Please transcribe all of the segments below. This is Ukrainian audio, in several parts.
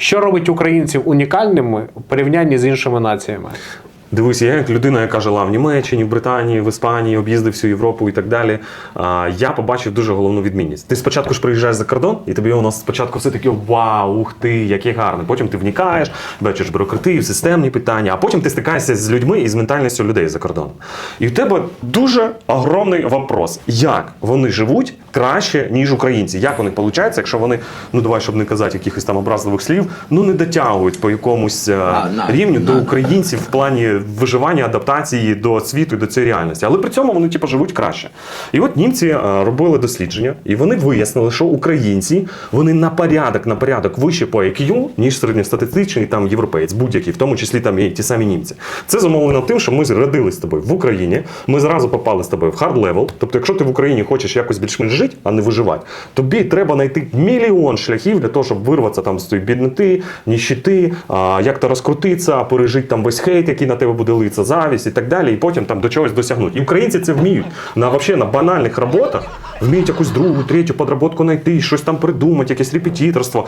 Що робить українців унікальними у порівнянні з іншими націями? Дивись, я як людина, яка жила в Німеччині, в Британії, в Іспанії, об'їздив всю Європу і так далі. а, Я побачив дуже головну відмінність. Ти спочатку ж приїжджаєш за кордон, і тобі воно спочатку все таке вау, ух ти, яке гарне. Потім ти вникаєш, бачиш бюрократію, системні питання, а потім ти стикаєшся з людьми і з ментальністю людей за кордоном. І в тебе дуже огромний вопрос: як вони живуть краще, ніж українці? Як вони виходить, якщо вони, ну давай, щоб не казати якихось там образливих слів, ну не дотягують по якомусь е, на, рівню до на. українців в плані виживання, адаптації до світу до цієї реальності. Але при цьому вони типу, живуть краще. І от німці е, робили дослідження, і вони вияснили, що українці вони на порядок, на порядок вище по IQ, ніж середньостатистичний там європеєць, будь-який, в тому числі там і ті самі німці. Це зумовлено тим, що ми родились з тобою в Україні. Ми зразу попали з тобою в хард левел. Тобто, якщо ти в Україні хочеш якось більш-менш жити, а не виживати, тобі треба знайти мільйон шляхів для того, щоб вирватися там з тієї бідноти, ніщити, як то розкрутитися, пережити там весь хейт, який на тебе буде литися, завість і так далі, і потім там до чогось досягнути. І українці це вміють. На вообще на банальних роботах вміють якусь другу, третю подработку знайти, щось там придумати, якесь репетиторство.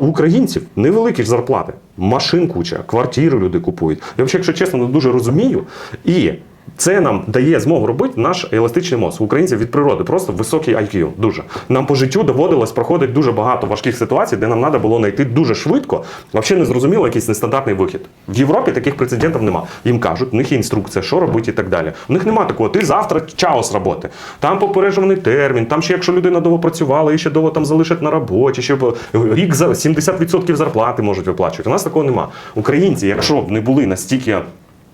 У українців невеликі ж зарплати, машин куча, квартири люди купують. Я взагалі, якщо чесно, не дуже розумію. І це нам дає змогу робити наш еластичний мозок. Українців від природи просто високий IQ. Дуже нам по життю доводилось проходити дуже багато важких ситуацій, де нам треба було знайти дуже швидко. Взагалі не зрозуміло якийсь нестандартний вихід. В Європі таких прецедентів нема. Їм кажуть, в них є інструкція, що робити і так далі. У них нема такого. Ти завтра чао з роботи. Там попереджений термін. Там ще якщо людина довго працювала і ще довго там залишать на роботі, ще рік за 70% зарплати можуть виплачувати. У нас такого нема. Українці, якщо б не були настільки.